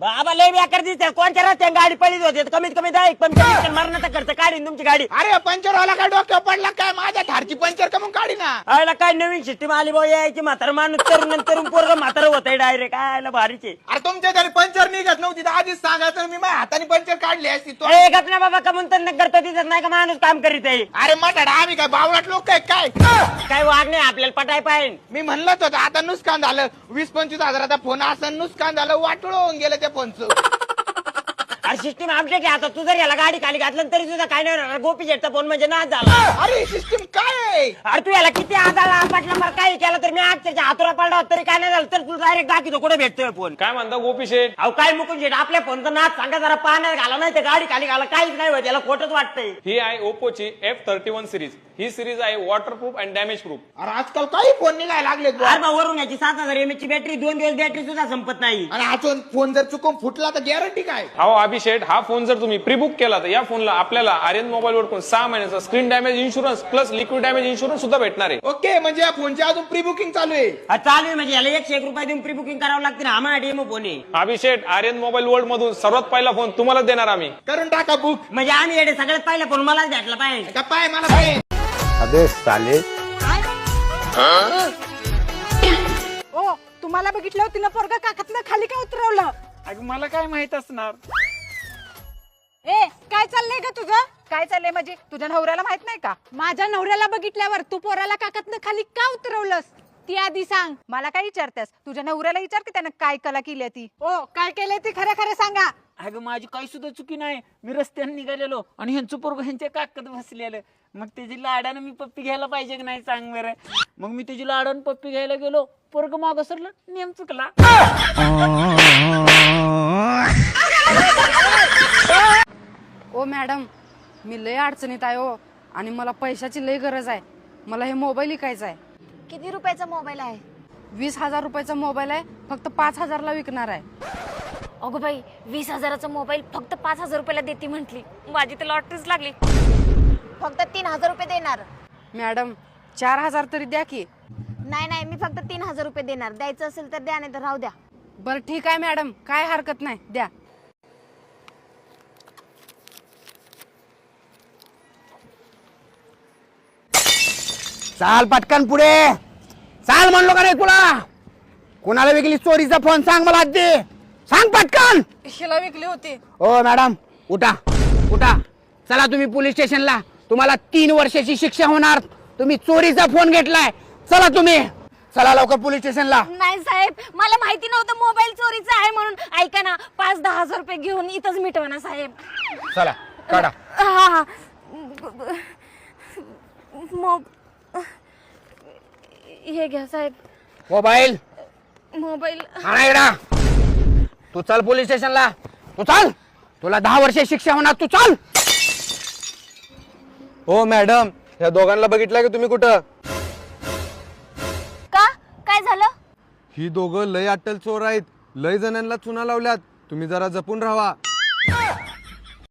बाबा लय बेकार दिसते. कोणत्या रस्त्याने गाडी पडली होती? कमीत कमी दहा एक पंचर मरणाचा खर्च काढीन तुमची गाडी. अरे पंचर वाला काय डोक्यावर पडला काय? माझ्या थारची पंचर का मग काढी ना आयला काय नवीन सिस्टीम आली बाई यायची म्हातारा माणूस तरुण आणि तरुण पोरग म्हातारा होत डायरेक्ट आयला भारीचे. अरे तुमच्या घरी पंचर निघत नव्हती. तर आधीच सांगायचं मी माझ्या हाताने पंचर काढली असती. तो ए गपना बाबा कमून तर करतो तिथं? नाही का माणूस काम करीत आहे? अरे मटाडा आम्ही काय बावळाट लोक काय काय? काय वाघ नाही आपल्याला पटाय पाहिजे. मी म्हणलंच होतं आता नुकसान झालं. वीस पंचवीस हजाराचा फोन असं नुकसान झालं वाटोळ होऊन गेलं त्या फोनचं अरे सिस्टीम आमच्या की आता तू जर याला गाडी खाली घातलं तरी सुद्धा काय नाही होणार. गोपी शेटचा फोन म्हणजे नाच झाला अरे सिस्टीम काय आहे? अरे तू याला किती मला काही केलं तर मी आज त्याच्या हातोरा पडला तरी काय नाही झालं तर तू डायरेक्ट दाखवतो कुठे भेटतोय फोन काय म्हणता गोपी शेठ अहो काय मुकून शेट आपल्या फोनचा नाच सांगा जरा पाण्यात घाला नाही तर गाडी खाली घाला काहीच नाही होत याला खोटच वाटतंय. ही आहे ओप्पोची एफ थर्टी वन सिरीज ही सिरीज आहे वॉटरप्रूफ अँड डॅमेज प्रूफ अरे आजकाल काही फोन निघायला लागले अरे वरून याची सात हजार एमएच ची बॅटरी दोन दिवस बॅटरी सुद्धा संपत नाही. आणि अजून फोन जर चुकून फुटला तर गॅरंटी काय? अहो अभिषेक हा फोन जर तुम्ही प्री बुक केला तर या फोनला आपल्याला आर्यन मोबाईल वरकडून सहा महिन्याचा screen damage insurance plus liquid damage insurance सुद्धा भेटणार आहे. ओके म्हणजे या फोनची अजून प्री बुकिंग चालू आहे. हा, चालू आहे म्हणजे याला एकशे एक रुपये देऊन प्री बुकिंग करावं लागते ना आम्हाला डेमो फोन आहे. अभिषेक आर्यन मोबाईल वर्ल्ड मधून सर्वात पहिला फोन तुम्हालाच देणार आम्ही. करून टाका बुक म्हणजे आम्ही येडे सगळ्यात पहिला फोन मलाच भेटला पाहिजे. का पाय मला पाय. अबे साले. ओ तुम्हाला बघितलं तिनं पोरगा काकातनं खाली काय उतरवलं? अगं मला काय माहीत असणार? ए काय चाललंय ग तुझं? काय चाललंय म्हणजे तुझ्या नवऱ्याला माहीत नाही का? माझ्या नवऱ्याला बघितल्यावर तू पोराला काकातनं खाली का उतरवलंस? ती आधी सांग. मला काय विचारतेस? तुझ्या नवऱ्याला विचार की त्यानं काय कला केली ती? ओ काय केलंय ती खरं खरं सांगा. अगं माझी काही सुद्धा चुकी नाही. मी रस्त्याने निघालेलो आणि ह्यांचं पोरग ह्यांच्या काकत बसलेलं. मग त्याची लाडानं मी पप्पी घ्यायला पाहिजे की नाही सांग बरं? मग मी त्याची लाडानं पप्पी घ्यायला गेलो. पोरग मागं सरलं नेम चुकला. ओ मॅडम मी लय अडचणीत आहे हो आणि मला पैशाची लय गरज आहे. मला हे मोबाईल विकायचा आहे. किती रुपयाचा मोबाईल आहे? वीस हजार रुपयाचा मोबाईल आहे फक्त पाच हजारला विकणार आहे. अगो बाई वीस हजाराचा मोबाईल फक्त पाच हजार रुपयाला देते म्हटली. माझी तर लॉटरीच लागली. फक्त तीन हजार रुपये देणार. मॅडम चार हजार तरी द्या की. नाही नाही मी फक्त तीन हजार रुपये देणार. द्यायचं असेल तर द्या नाही तर राहू द्या. बरं ठीक आहे मॅडम. काय हरकत नाही. द्या. चाल पटकन पुढे. चाल म्हणलो का नाही तुला कोणाला विकली चोरीचा फोन सांग मला आधी. सांग पटकन. हिला विकली होती. ओ मॅडम. उठा. उठा. चला तुम्ही पोलीस स्टेशनला. तुम्हाला तीन वर्षाची शिक्षा होणार. तुम्ही चोरीचा फोन घेतलाय. चला तुम्ही. चला लवकर पोलीस स्टेशनला. नाही साहेब मला माहिती नव्हतं मोबाईल चोरीचा आहे म्हणून. ऐका ना पाच दहा हजार रुपये घेऊन इथंच मिटवा ना साहेब. चला काढा. हा हा. हे घ्या साहेब. मोबाईल. मोबाईल. आणा इकडं. तू चल पोलीस स्टेशनला. तू चाल. तुला दहा वर्ष शिक्षा होणार. तू चाल. हो मॅडम. या दोघांना बघितलं का तुम्ही कुठं? का? काय झालं? ही दोघं लय अट्टल चोर आहेत. लय जणांना चुना लावल्यात. तुम्ही जरा जपून राहा.